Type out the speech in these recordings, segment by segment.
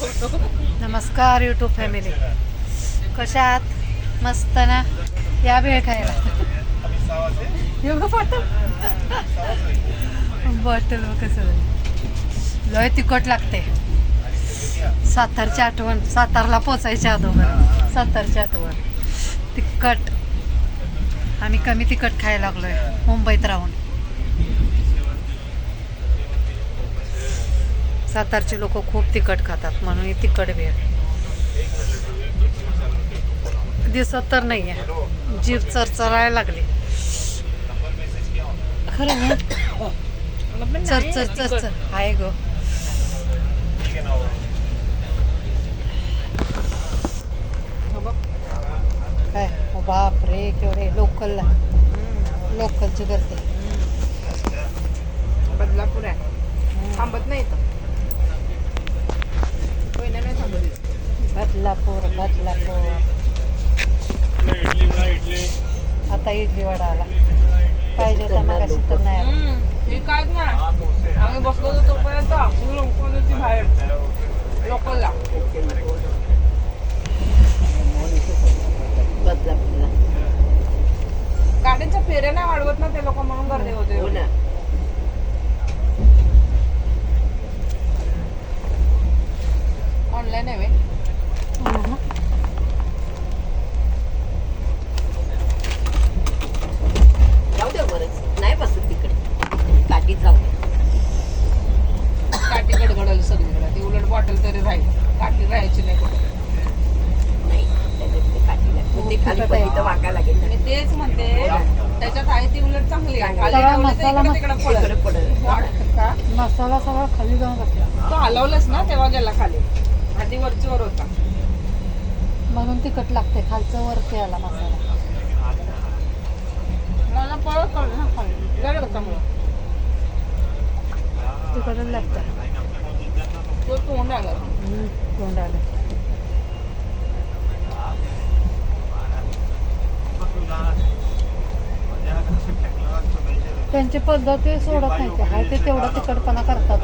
नमस्कार YouTube family कशा आहात? मस्त ना? या वेळ खायला. एवढं बॉटल? बॉटल कसं लय तिखट लागते सातारची आठवण सातारला पोचायच्या अगोदर सातारची आठवण. तिखट. आम्ही कमी तिखट खायला लागलोय मुंबईत राहून. सातारचे लोक खूप तिखट खातात म्हणून ही तिखट भेळ दिसत तर नाही आहे जीभ चरचरायला लागली. खरं ना? चर चर चर चर. आहे ग. काय? बाप रे केवढे लोकलला लोकलची गर्दी. बदलापूर आहे. थांबत नाही इथं पहिल्या नाही थांबत इथं. बदलापूर बदलापूर. आता इडली वडा आला. पाहिजे तर मग तर नाही हे काय आम्ही बसलो होतो तोपर्यंत ही लोकं होती बाहेर. लोकलला. गाड्यांच्या फेऱ्या नाही वाढवत ना ते लोक म्हणून गर्दी होत ऑनलाईन आहे व्हय. हम्म. जाऊ द्या बरंच नाही बसत तिकडे काठी जाऊ द्या काठी गडगडल सगळीकडे ती उलट बॉटल तरी राहील. काठी राहायची नाही आणि तेच म्हणते त्याच्यात आहे ती उलट चांगली मसाला सगळा खाली जाऊन तो हलवलंस ना तेव्हा गेला खाली. आधी वरचीवर होता. म्हणून तिखट लागते खालचं वरती आला मसाला. मला पळत कळलं ना खाली. तिखटच लागतं तो तोंड आला. तोंड आलं त्यांची पद्धती सोडत नाही ते. हाय ते तेवढं तिखटपणा करतात.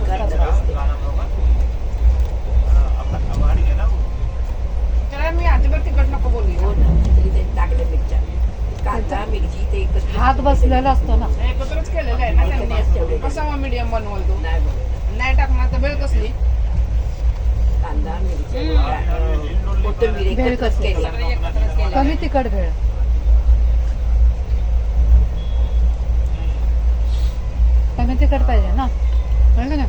मी अजिबात तिकट नको बोलली हो ते कांदा मिरची हात बसलेला असतो ना. एकत्रच केलेलं आहे ना त्यांनी. आहे. कसा मीडियम बनवल तो? नाही बनवलं. नाही टाकणार तर वेळ कसली कांदा मिरची अं, कोथिंबीर भेळ एकत्रच? केली. कमी तिखट भेळ कमी तिखट पाहिजे ना? नाही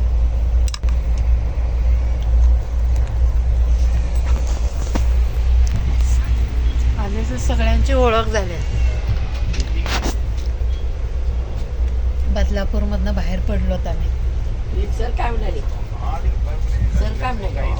आधीच सगळ्यांची ओळख झाली. बदलापूरमधनं बाहेर पडलोत आम्ही. सर काय म्हणाले? सर काय म्हणाले?